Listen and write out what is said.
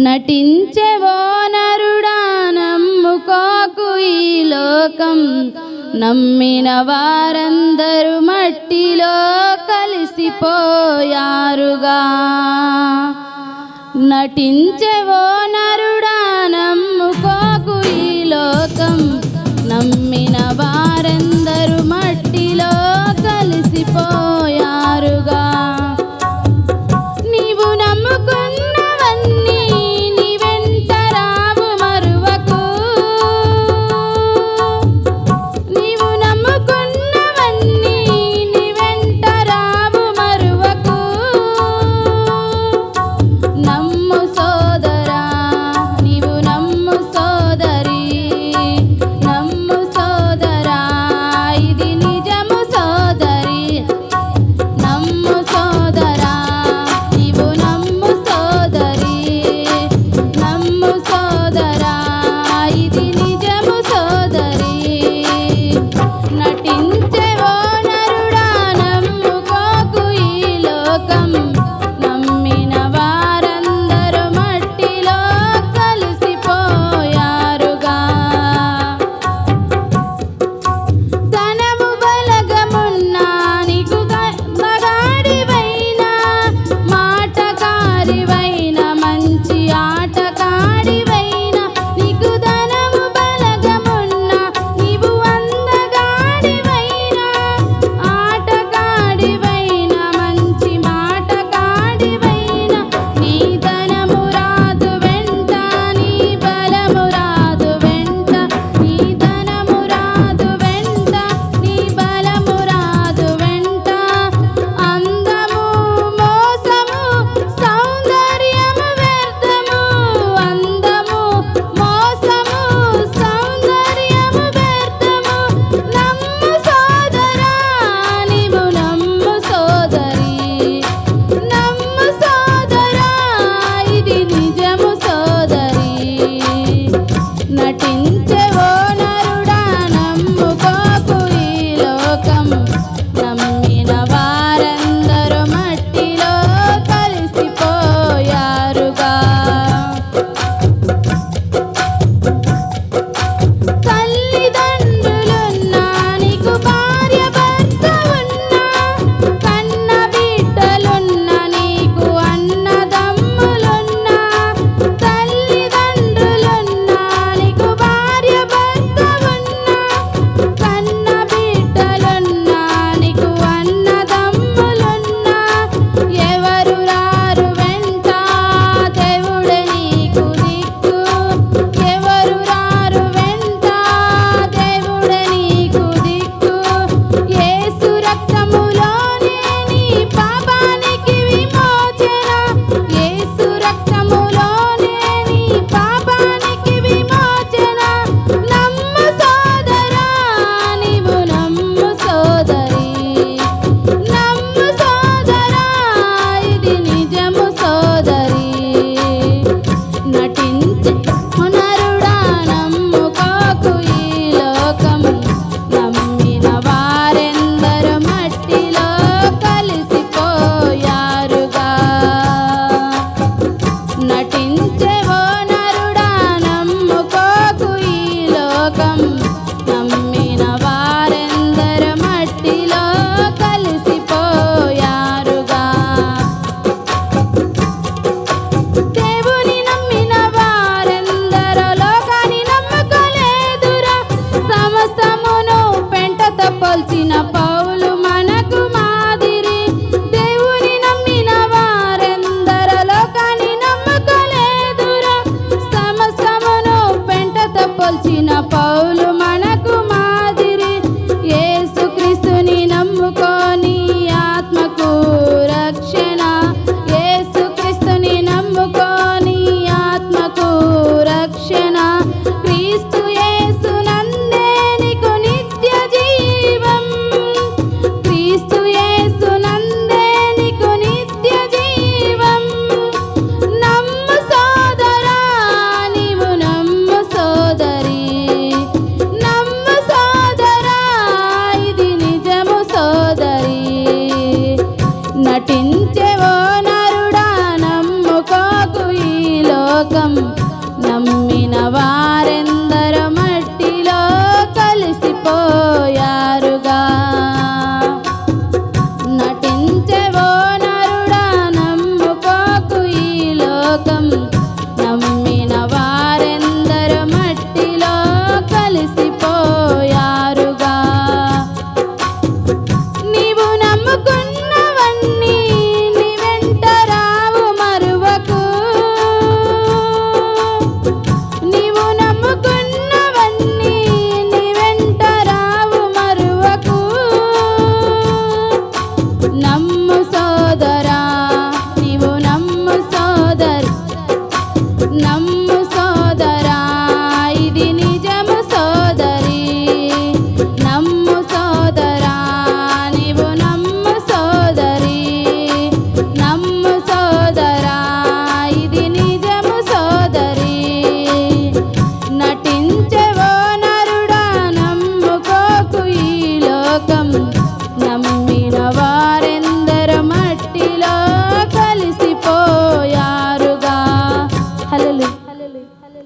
నటించెవో నరుడా నమ్ముకోకు ఈ లోకం. నమ్మిన వారందరూ మట్టిలో కలిసిపోయారుగా. నటించెవో నరుడా నమ్ముకోకు ఈ లోకం. నమ్మిన వారు Thank you. పోల్చిన పౌలు మనకు మాదిరి. దేవుని నమ్మిన వారెందర లోకాన్ని నమ్మకలేదురా. సమస్తమును పెంటతో పోల్చిన పౌలు